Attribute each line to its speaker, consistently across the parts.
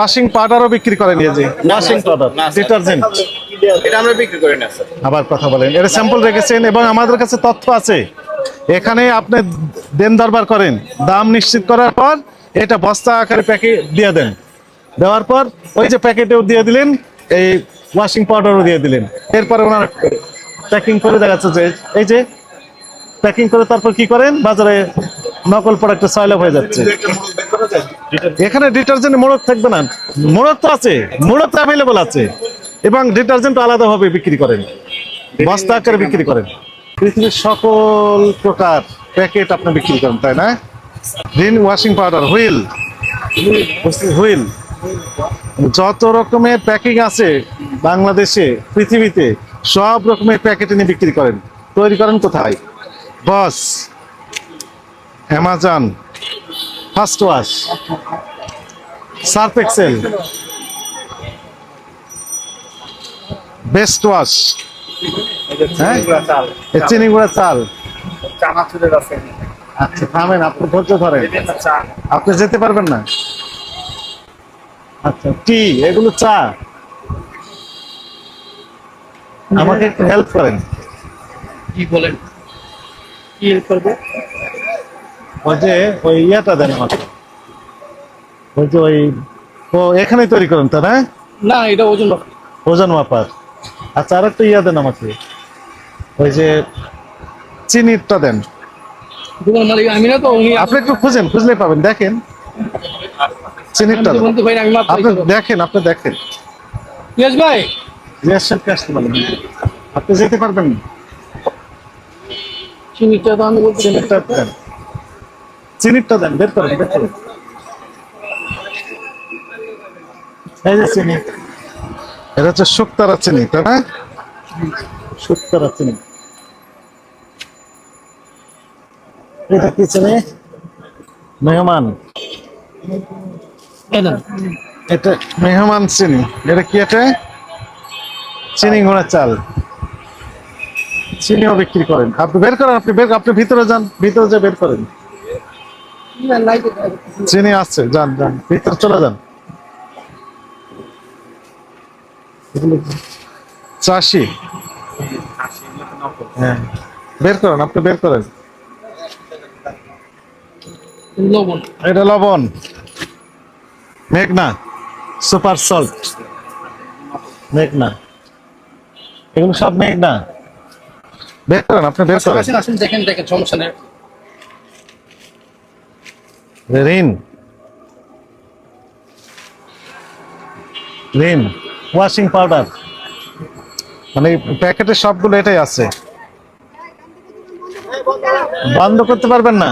Speaker 1: Washing পাউডারও বিক্রি করেন এই যে। ওয়াশিং পাউডার ডিটারজেন্ট
Speaker 2: এটা আমরা বিক্রি করি না স্যার
Speaker 1: আবার কথা বলেন। এটা স্যাম্পল রেখেছেন এবং আমাদের কাছে তথ্য আছে। এখানে আপনি দেন দরবার করেন। দাম নিশ্চিত করার পর এটা বস্তা আকারে প্যাকেট দিয়ে দেন। দেওয়ার পর ওই যে প্যাকেটেও দিয়ে দিলেন এই ওয়াশিং পাউডারও দিয়ে দিলেন। এরপরে ওনার প্যাকিং করে দেখাচ্ছে যে এই যে প্যাকিং করে তারপর কি করেন? বাজারে নকল প্রোডাক্ট সয়লাভ হয়ে যাচ্ছে। এখানে ডিটারজেন্ট মোড়ক থাকবে না। মোড়ক তো আছে, মোড়ক তো অ্যাভেলেবল আছে। এবং ডিটারজেন্ট আলাদাভাবে বিক্রি করেন। বস্তা আকারে বিক্রি করেন। পৃথিবীর সকল প্রকার প্যাকেট আপনি বিক্রি করেন, তাই না? Rin washing powder Wheel. Wheel. যত রকমের প্যাকিং আছে বাংলাদেশে, পৃথিবীতে, সব রকমের প্যাকেট এনে বিক্রি করেন। তৈরি করেন কোথায়? Boss. Amazon first wash Surf Excel best wash হ্যাঁ? চিনি গুঁড়া চাল। আচ্ছা থামেন আপনি ধৈর্য ধরেন। আপনি যেতে পারবেন না। আচ্ছা টি এগুলো চা। আমাকে একটু হেল্প করেন।
Speaker 2: কি বলেন? কি হেল্প করবে?
Speaker 1: ওই যে ওই ইয়েটা দেন আমাকে। ওই যে ওই ও এখানেই তৈরি করেন তো না?
Speaker 2: না এটা ওজন
Speaker 1: ওজন মাপার। আচ্ছা আর একটা ইয়া দেন আমাকে। ওই যে চিনিটা দেন।
Speaker 2: দোকান মালিক আমি না তো উনি
Speaker 1: আপনি একটু খুঁজেন খুঁজলে পাবেন। দেখেন।
Speaker 2: মাপ
Speaker 1: আপনি দেখেন আপনি দেখেন।
Speaker 2: ইয়াস ভাই।
Speaker 1: রিয়াকশনকে আসতে পারবেন আপনি যেতে পারবেন? না
Speaker 2: চিনিটা তো আমি বলতে
Speaker 1: চিনিটা দেন। চিনিটা দেন বের করেন বের করেন। এই যে চিনি। এটা হচ্ছে শুক্তারা চিনি তাই না? শুক্তারা চিনি। এটা কি চিনি? মেহমান। এটা মেহমান চিনি। এটা কি এটা? চিনি ঘোড়া চাল। চিনিও বিক্রি করেন। আপনি বের করেন আপনি বের আপনি ভিতরে যান ভিতরে যে বের করেন। চিনি আছে যান যান ভিতরে চলে যান। চাষি। হ্যাঁ বের করেন আপনি বের করেন।
Speaker 2: লবণ।
Speaker 1: এটা লবণ। মেঘনা সুপার সল্ট। মেঘনা। এগুলো সব মেঘনা। বের করেন আপনি বের করেন।
Speaker 2: আসেন দেখেন দেখেন সমস্যা নেই।
Speaker 1: রিন। রিন ওয়াশিং পাউডার মানে প্যাকেটে সবগুলো এটাই আছে। বন্ধ করতে পারবেন না?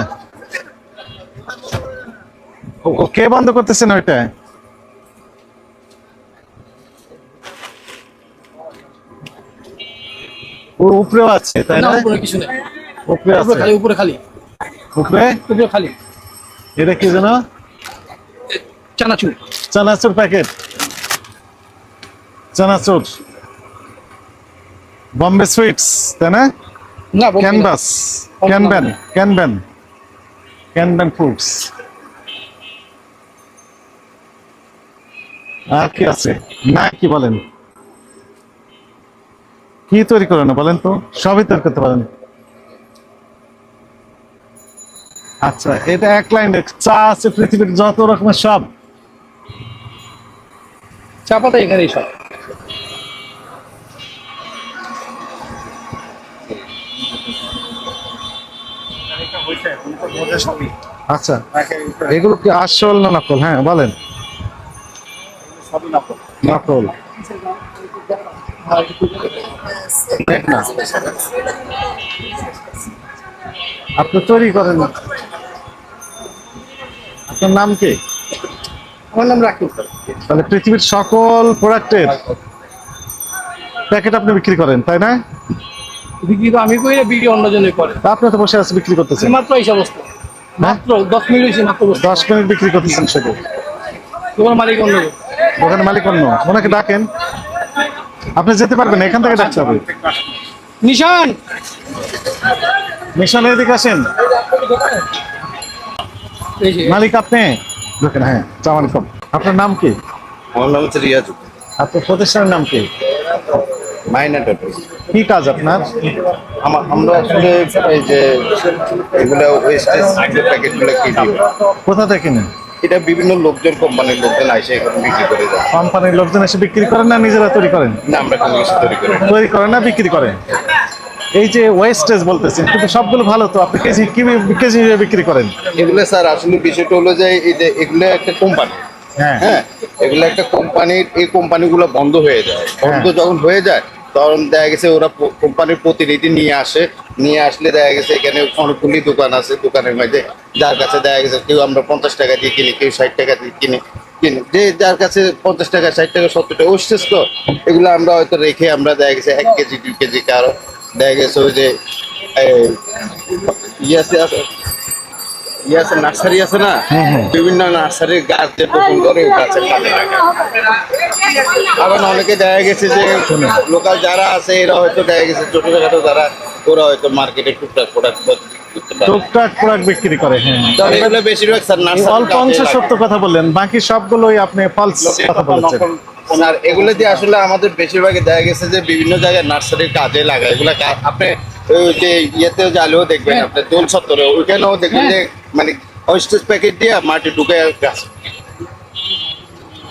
Speaker 1: কে বন্ধ করতেছেন ওইটা? ও উপরেও আছে তাই
Speaker 2: না? উপরে
Speaker 1: আছে।
Speaker 2: খালি উপরে খালি।
Speaker 1: উপরে?
Speaker 2: উপরে খালি।
Speaker 1: এটা কি জানো
Speaker 2: চানাচুর।
Speaker 1: চানাচুর প্যাকেট চানাচুর। বম্বে সুইটস তাই না?
Speaker 2: না
Speaker 1: ক্যানভাস ক্যানব্যান ক্যানব্যান ক্যানব্যান ফ্রুটস আর কি আছে? না কি বলেন। কি তৈরি করে না বলেন তো? সবই তৈরি করতে পারেন। আচ্ছা এটা এক লাইন চা আছে পৃথিবীর যত রকমের সব।
Speaker 2: চা পাতা এখানেই সব।
Speaker 1: আচ্ছা এগুলো কি আসল না নকল? হ্যাঁ বলেন। নকল। আপনি তৈরি করেন না। আপনার নাম কি?
Speaker 2: আমার নাম রাকিব।
Speaker 1: তাহলে পৃথিবীর সকল প্রোডাক্টের প্যাকেট আপনি বিক্রি করেন তাই না?
Speaker 2: বিক্রি তো আমি করি না বিক্রি অন্যজনে করে।
Speaker 1: আপনি তো বসে আছে বিক্রি করতেছেন।
Speaker 2: মাত্র এই সমস্ত মাত্র দশ মিনিট হয়েছে মাত্র।
Speaker 1: দশ মিনিট বিক্রি করতেছেন শুধু।
Speaker 2: তোমার মালিক অন্য
Speaker 1: দোকানের মালিক অন্য। ওনাকে ডাকেন। আপনি যেতে পারবেন এখান থেকে ডাকতে হবে।
Speaker 2: নিশান!
Speaker 1: মিশন এদিকে আসেন। মালিক আপনি? ঢোকেন হ্যাঁ সালাম আলাইকুম। আপনার নাম কি?
Speaker 3: আমার নাম হচ্ছে রিয়াজু।
Speaker 1: আপনার প্রতিষ্ঠানের নাম কি?
Speaker 3: মাইনা
Speaker 1: কি কাজ আপনার?
Speaker 3: আমরা আসলে এই যে এগুলো ওয়েস্টেজ প্যাকেটগুলো কিনি
Speaker 1: কোথা থেকে নেন?
Speaker 3: এটা বিভিন্ন লোকজন কোম্পানির লোকজন আসে এখানে বিক্রি করে যায়
Speaker 1: কোম্পানির লোকজন এসে বিক্রি করেন না নিজেরা তৈরি করেন?
Speaker 3: না আমরা কোনো কিছু তৈরি করি
Speaker 1: তৈরি করেন না বিক্রি করেন? এই যে ওয়েস্টেজ বলতেছেন কিন্তু সবগুলো ভালো তো আপনি কেজি কি কেজি বিক্রি করেন?
Speaker 3: এগুলো স্যার আসলে বিষয়টা হলো যে এই যে এগুলো একটা কোম্পানি
Speaker 1: হ্যাঁ।
Speaker 3: হ্যাঁ এগুলো একটা কোম্পানির এই কোম্পানিগুলো বন্ধ হয়ে যায়। বন্ধ
Speaker 1: হ্যাঁ।
Speaker 3: যখন হয়ে যায় তখন দেখা গেছে ওরা কোম্পানির প্রতিনিধি নিয়ে আসে। নিয়ে আসলে দেখা গেছে এখানে অনেকগুলি দোকান আছে দোকানের মধ্যে যার কাছে দেখা গেছে কেউ আমরা পঞ্চাশ টাকা দিয়ে কিনি কেউ ষাট টাকা দিয়ে কিনি কিনি। যে যার কাছে পঞ্চাশ টাকা ষাট টাকা সত্তর টাকা ওষুধ তো এগুলো আমরা হয়তো রেখে আমরা দেখা গেছে এক কেজি দুই কেজি কারও দেখা গেছে ওই যে এই, আছে আছে নার্সারি আছে না? বিভিন্ন নার্সারির গাছ যে বপন করে গাছের কাজে আবার অনেকে দেখা গেছে যে লোকাল যারা আছে এরা হয়তো দেখা গেছে ছোটখাটো যারা ওরা হয়তো মার্কেটে টুকটাক প্রোডাক্ট
Speaker 1: টুকটাক প্রোডাক্ট বিক্রি করে হ্যাঁ।
Speaker 3: বেশিরভাগ স্যার
Speaker 1: অল্প অংশ সত্য কথা বললেন বাকি সবগুলোই আপনি ফলস কথা বলেছেন।
Speaker 3: আর এগুলো দিয়ে আসলে আমাদের বেশিরভাগই দেখা গেছে যে বিভিন্ন জায়গায় নার্সারির কাজে লাগায় এগুলা আপনি ওই যে ইয়েতেও জালেও দেখবেন আপনি দোল সত্তরে ওইখানেও দেখবেন যে মানে ওয়েস্টেজ প্যাকেট দিয়ে মাটি ঢুকে গাছ।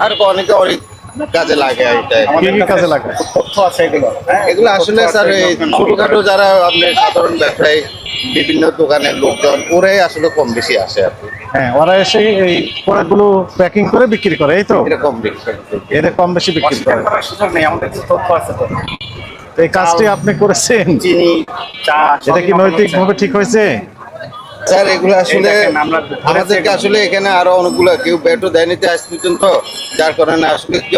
Speaker 3: আর অনেকে অনেক কাজে লাগে এটা।
Speaker 1: কি কি কাজে লাগে।
Speaker 3: তথ্য আছে এগুলো। এগুলো আসলে স্যার এই ছোটখাটো যারা আপনার সাধারণ ব্যবসায়ী বিভিন্ন দোকানের লোকজন ওরাই আসলে কম বেশি আসে আর কি।
Speaker 1: হ্যাঁ ওরা এসে এই প্রোডাক্টগুলো প্যাকিং করে বিক্রি করে এই তো?
Speaker 3: এটা কম বেশি
Speaker 1: এদের কম বেশি বিক্রি করে।
Speaker 4: সুযোগ নেই আমাদের কিছু তথ্য আছে তো।
Speaker 1: এই কাজটি আপনি করেছেন? এটা কি নৈতিক ভাবে ঠিক হয়েছে?
Speaker 3: স্যার এগুলো আসলে আমাদেরকে আসলে এখানে আরও অনেকগুলো কেউ ব্যাটও দেয়নি আজ পর্যন্ত যার কারণে আসলে কি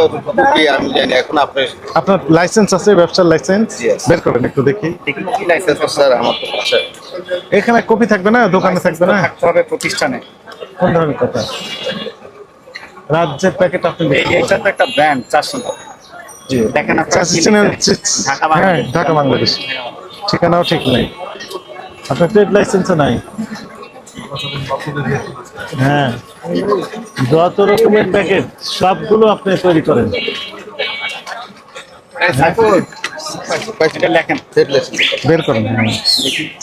Speaker 3: কি আমি জানি এখন আপনি
Speaker 1: আপনার লাইসেন্স আছে ব্যবসার লাইসেন্স বের করেন একটু দেখি।
Speaker 4: দেখি লাইসেন্স
Speaker 3: স্যার আমার তো
Speaker 1: এখানে কপি থাকবে না? দোকানে থাকবে না?
Speaker 4: প্রতিষ্ঠানে।
Speaker 1: কোন ধরনের কথা রাজ্যের প্যাকেট আপনি
Speaker 4: তো একটা ব্র্যান্ড চাষি দেখেন ঢাকা বাংলাদেশ।
Speaker 1: ঠিকানাও ঠিক নাই। আপনার ট্রেড লাইসেন্সও নাই। হ্যাঁ। যত রকমের প্যাকেট সবগুলো আপনি তৈরি করেন। বের করেন হ্যাঁ।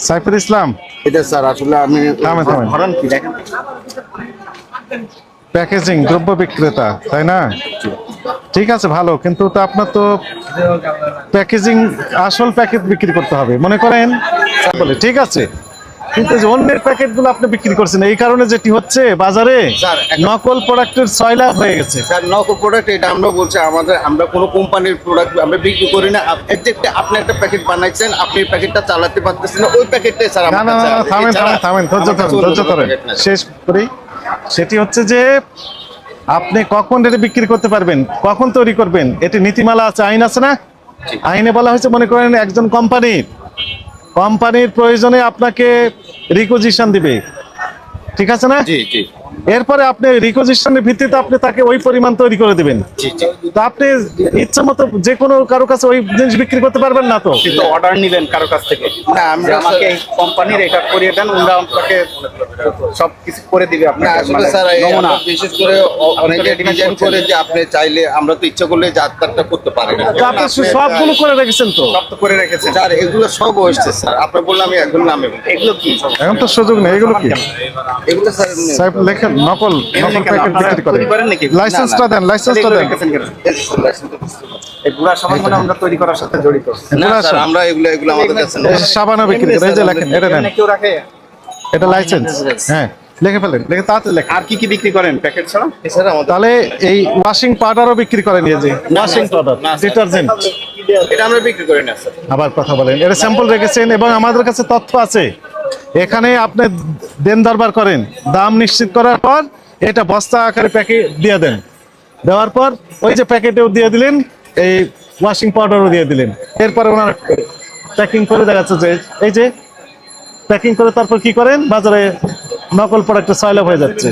Speaker 1: সাইফুল ইসলাম।
Speaker 3: এটা স্যার আসলে আমি
Speaker 1: থামেন থামেন
Speaker 4: ধরন কি দেখেন?
Speaker 1: প্যাকেজিং দ্রব্য বিক্রেতা, তাই না? ঠিক আছে, ভালো। কিন্তু তো আপনার তো প্যাকেজিং আসল প্যাকেট বিক্রি করতে হবে। মনে করেন? ঠিক আছে। কিন্তু যে অন্যের প্যাকেটগুলো আপনি বিক্রি করছেন এই কারণে যেটি হচ্ছে বাজারে নকল প্রোডাক্টের ছয় লাখ হয়ে গেছে।
Speaker 3: স্যার নকল প্রোডাক্ট এটা আমরা বলছি আমাদের আমরা কোনো কোম্পানির প্রোডাক্ট আমরা বিক্রি করি না। আপনি একটা প্যাকেট বানাইছেন আপনি প্যাকেটটা চালাতে পারতেছেন ওই প্যাকেটটাই স্যার
Speaker 1: না না। থামেন থামেন থামেন ধৈর্য ধরেন ধৈর্য
Speaker 3: কোনো
Speaker 1: ধরেন। শেষ করি। সেটি হচ্ছে যে আপনি কখন এটা বিক্রি করতে পারবেন কখন তৈরি করবেন এটি নীতিমালা আছে আইন আছে না? আইনে বলা হয়েছে মনে করেন একজন কোম্পানির। কোম্পানির প্রয়োজনে আপনাকে রিকোজিশন দিবে। ঠিক আছে না?
Speaker 3: জি জি।
Speaker 1: এরপরে আপনি রিকোজিশনের ভিত্তিতে আপনি তাকে ওই পরিমাণ তৈরি করে দিবেন। তো আপনি ইচ্ছা মতো যে কোনো কারও কাছে ওই জিনিস বিক্রি করতে পারবেন না তো?
Speaker 4: অর্ডার নিলেন কারও কাছ থেকে।
Speaker 3: না, আমরা
Speaker 4: আমাকে কোম্পানির এটা করিয়ে দেন ওরা আপনাকে সব কিছু করে দিবে
Speaker 3: না
Speaker 4: আপনাকে
Speaker 3: আসলে
Speaker 4: মানে
Speaker 3: স্যার এই
Speaker 4: নমুনা।
Speaker 3: বিশেষ করে অনেকে ডিজাইন করে যে আপনি চাইলে আমরা তো ইচ্ছা করলে যাত্রাটা করতে পারি না।
Speaker 1: তো আপনি সবগুলো করে রেখেছেন তো?
Speaker 4: সব তো করে রেখেছেন।
Speaker 3: স্যার এগুলো সব হচ্ছে স্যার। আপনি বললাম আমি এখন নামে
Speaker 4: এগুলো কি?
Speaker 1: এখন তো সুযোগ নেই এগুলো কি?
Speaker 3: এগুলো স্যার
Speaker 1: সাহেব লেখেন নকল নকল প্যাকেট বিক্রি করে।
Speaker 4: করেন
Speaker 1: লাইসেন্সটা দেন লাইসেন্সটা দেন।
Speaker 4: সাবান মানে আমরা তৈরি করার সাথে জড়িত।
Speaker 3: না
Speaker 1: এগুলো
Speaker 3: স্যার
Speaker 1: আসুন।
Speaker 3: আমরা এগুলো এগুলো আমাদের কাছে নেই।
Speaker 1: এই যে সাবানও বিক্রি করে। এই যে লেখেন এটা লাইসেন্স হ্যাঁ লিখে ফেলেন লিখে লেখেন।
Speaker 4: আর কি কি বিক্রি করেন? প্যাকেট ছাড়া?
Speaker 3: এছাড়া
Speaker 1: তাহলে এই ওয়াশিং পাউডারও বিক্রি করেন এই যে। ওয়াশিং পাউডার ডিটারজেন্ট
Speaker 3: এটা আমরা বিক্রি করি না স্যার।
Speaker 1: আবার কথা বলেন। এটা স্যাম্পল রেখেছেন এবং আমাদের কাছে তথ্য আছে। এখানে আপনি দেন দরবার করেন। দাম নিশ্চিত করার পর এটা বস্তা আকারে প্যাকেট দিয়ে দেন। দেওয়ার পর ওই যে প্যাকেটেও দিয়ে দিলেন, এই ওয়াশিং পাউডারও দিয়ে দিলেন। এরপরে ওনারা প্যাকিং করে দেখাচ্ছে যে, এই যে প্যাকিং করে তারপর কি করেন? বাজারে নকল প্রোডাক্টের সয়লাভ হয়ে যাচ্ছে।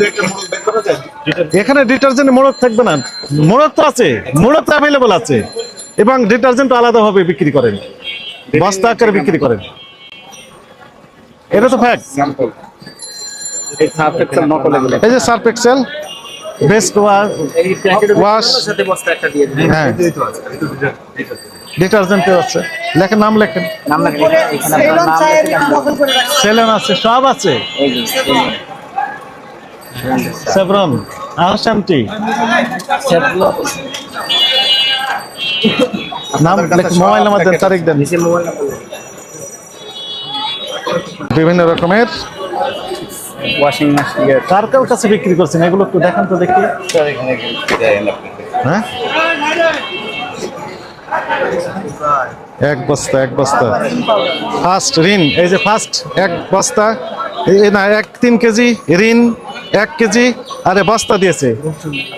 Speaker 1: এখানে ডিটারজেন্ট মোড়ক থাকবে না। মোড়ক তো আছে, মোড়ক তো অ্যাভেলেবল আছে। এবং ডিটারজেন্ট আলাদাভাবে বিক্রি করেন। বস্তা আকারে বিক্রি করেন। এটা তো ফ্যাক্ট
Speaker 4: স্যাম্পল এই
Speaker 1: যে সার্ফ এক্সেল বেস্ট ওয়াশ হ্যাঁ। ডিটারজেন্ট আছে লেখেন নাম লেখেন।
Speaker 4: নাম না এখানে আপনার নাম লেখেন।
Speaker 1: সেলেন আছে সব আছে। সেভরন নাম মোবাইল নাম্বার দেন তারিখ দেন।
Speaker 4: মোবাইল নাম্বার
Speaker 1: বিভিন্ন রকমের
Speaker 4: ওয়াশিং মেশিন
Speaker 1: কার কার কাছে বিক্রি করছেন? এগুলো একটু দেখান তো দেখি। হ্যাঁ? এক বস্তা এক বস্তা। ফার্স্ট ঋণ। এই যে ফার্স্ট এক বস্তা। এই না এক তিন কেজি। ঋণ এক কেজি। আরে বস্তা দিয়েছে।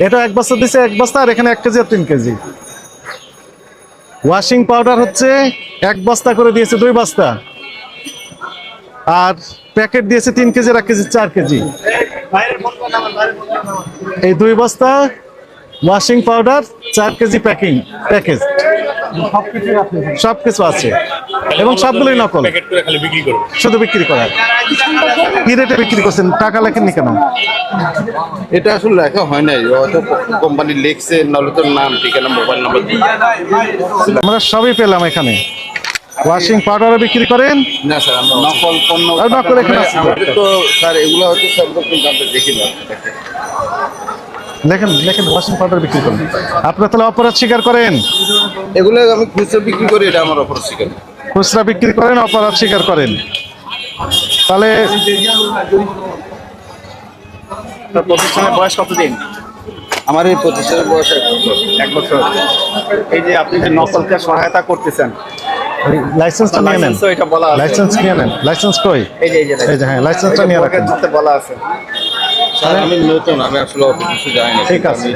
Speaker 1: এটা এক বস্তা দিয়েছে এক বস্তা আর এখানে এক কেজি আর তিন কেজি। ওয়াশিং পাউডার হচ্ছে এক বস্তা করে দিয়েছে দুই বস্তা। আর প্যাকেট দিয়েছে তিন কেজি এক কেজি চার কেজি। এই দুই বস্তা ওয়াশিং পাউডার চার কেজি প্যাকিং প্যাকেজ সবকিছু আছে। এবং সবগুলোই নকল। শুধু বিক্রি করার কি রেটে বিক্রি করছেন? টাকা লেখেননি কেন?
Speaker 3: এটা আসলে লেখা হয় নাই। কোম্পানি লিখছে নাম ঠিকানা মোবাইল নাম্বার
Speaker 1: আমরা সবই পেলাম এখানে। ওয়াশিং পাউডারও বিক্রি করেন?
Speaker 3: না স্যার আমরা নকল পণ্য
Speaker 1: আর নকল এখানে
Speaker 3: আমাদের তো স্যার এগুলো হয়তো সব রকম আমরা দেখি না।
Speaker 1: লেখেন লেখেন ওয়াশিং পাউডার বিক্রি করেন। আপনারা তাহলে অপরাধ স্বীকার করেন?
Speaker 3: এগুলো আমি খুচরো বিক্রি করি এটা আমার অপর শিকার
Speaker 1: খুচরা বিক্রি করেন অপরাধ স্বীকার করেন। তাহলে
Speaker 4: প্রতিষ্ঠানের বয়স কতদিন?
Speaker 3: আমার এই প্রতিষ্ঠানের বয়স এক বছর।
Speaker 4: এক বছর। এই যে আপনি যে নকলকে সহায়তা করতেছেন
Speaker 1: লাইসেন্সটা নিয়ে নেন।
Speaker 4: এটা বলা আছে।
Speaker 1: লাইসেন্স নিয়ে নেন। লাইসেন্স কই?
Speaker 4: এই যে এই যে
Speaker 1: এই যে হ্যাঁ লাইসেন্সটা নিয়ে রাখেন।
Speaker 4: বলা আছে।
Speaker 3: আমি নতুন আমি আসলে কিছু জানি না।
Speaker 1: ঠিক আছে।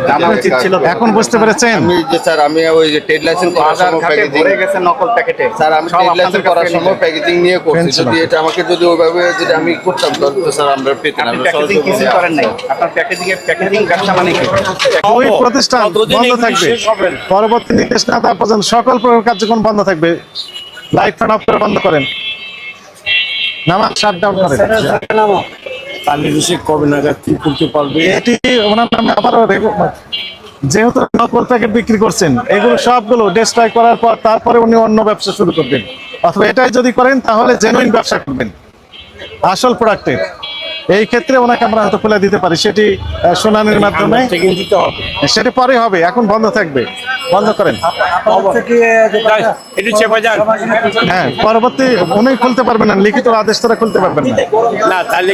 Speaker 4: ছিল
Speaker 1: এখন বুঝতে পেরেছেন?
Speaker 3: আমি যে স্যার আমি ওই যে ট্রেড লাইসেন্স করার সময় প্যাকেজিং
Speaker 4: ভরে গেছে নকল প্যাকেটে।
Speaker 3: স্যার আমি
Speaker 4: সব
Speaker 3: ট্রেড লাইসেন্স করার সময় প্যাকেজিং নিয়ে করছি। যদি এটা আমাকে যদি ওইভাবে যদি আমি করতাম তাহলে স্যার আমরা পেতাম
Speaker 4: আপনি প্যাকেজিং কিছু করেন নাই। আপনার প্যাকেজিং এর প্যাকেজিং ব্যবসা মানে কি?
Speaker 1: ওই প্রতিষ্ঠান বন্ধ থাকবে। পরবর্তী নির্দেশ না পর্যন্ত সকল প্রকার কার্যক্রম বন্ধ থাকবে। লাইট ফ্যান অফ করে বন্ধ করেন। নামা শাট ডাউন করেন।
Speaker 5: কবে নাগাদ কি করতে পারবে?
Speaker 1: এটি ওনার নামে আবারও যেহেতু নকল প্যাকেট বিক্রি করছেন এগুলো সবগুলো ডিস্ট্রয় করার পর তারপরে উনি অন্য ব্যবসা শুরু করবেন। অথবা এটাই যদি করেন তাহলে জেনুইন ব্যবসা করবেন। আসল প্রোডাক্টের এই ক্ষেত্রে ওনাকে আমরা হয়তো খুলে দিতে পারি। সেটি শুনানির মাধ্যমে।
Speaker 5: দিতে হবে।
Speaker 1: সেটি পরে হবে এখন বন্ধ থাকবে। বন্ধ করেন। হ্যাঁ পরবর্তী উনি খুলতে পারবেন না লিখিত আদেশ তারা খুলতে পারবেন না।
Speaker 5: তাহলে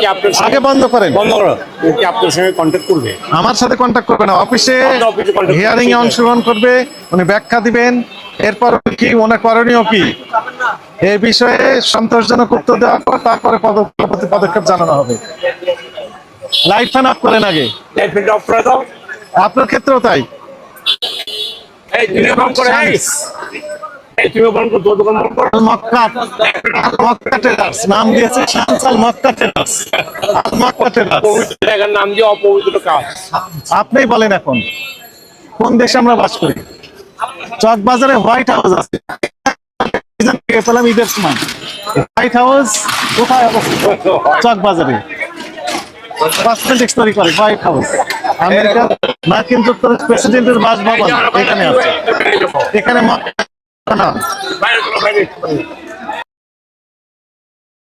Speaker 5: কি
Speaker 1: আগে বন্ধ করেন।
Speaker 5: বন্ধ করো। ও কি আপনার সঙ্গে কন্ট্যাক্ট করবে।
Speaker 1: আমার সাথে কন্ট্যাক্ট করবে না। অফিসে। হিয়ারিং এ অংশগ্রহণ করবে উনি ব্যাখ্যা দিবেন। এরপর কি ওনার করণীয় কি? এ বিষয়ে সন্তোষজনক উত্তর দেওয়ার পর তারপরে পদক্ষেপ জানানো হবে। লাইট ফ্যান অফ করেন আগে। আপনার ক্ষেত্রেও তাই।
Speaker 5: এই তুমি বন্ধ করে এই। এই তুমি বন্ধ করো দোকান বন্ধ করো।
Speaker 1: মক্কা মক্কা টেলার্স নাম দিয়েছে শামসাল মক্কা টেলার্স আল মক্কা
Speaker 5: পবিত্র জায়গার নাম দিয়ে অপবিত্র কাজ।
Speaker 1: আপনিই বলেন এখন কোন দেশে আমরা বাস করি? চক বাজারে হোয়াইট হাউস আছে। পেলাম ঈদের সময়। হোয়াইট হাউস কোথায় অবস্থিত? চক বাজারে। কসমেটিক্স তৈরি করে হোয়াইট হাউস। আমেরিকার মার্কিন যুক্তরাষ্ট্র প্রেসিডেন্টের বাসভবন এখানে আছে। এখানে না,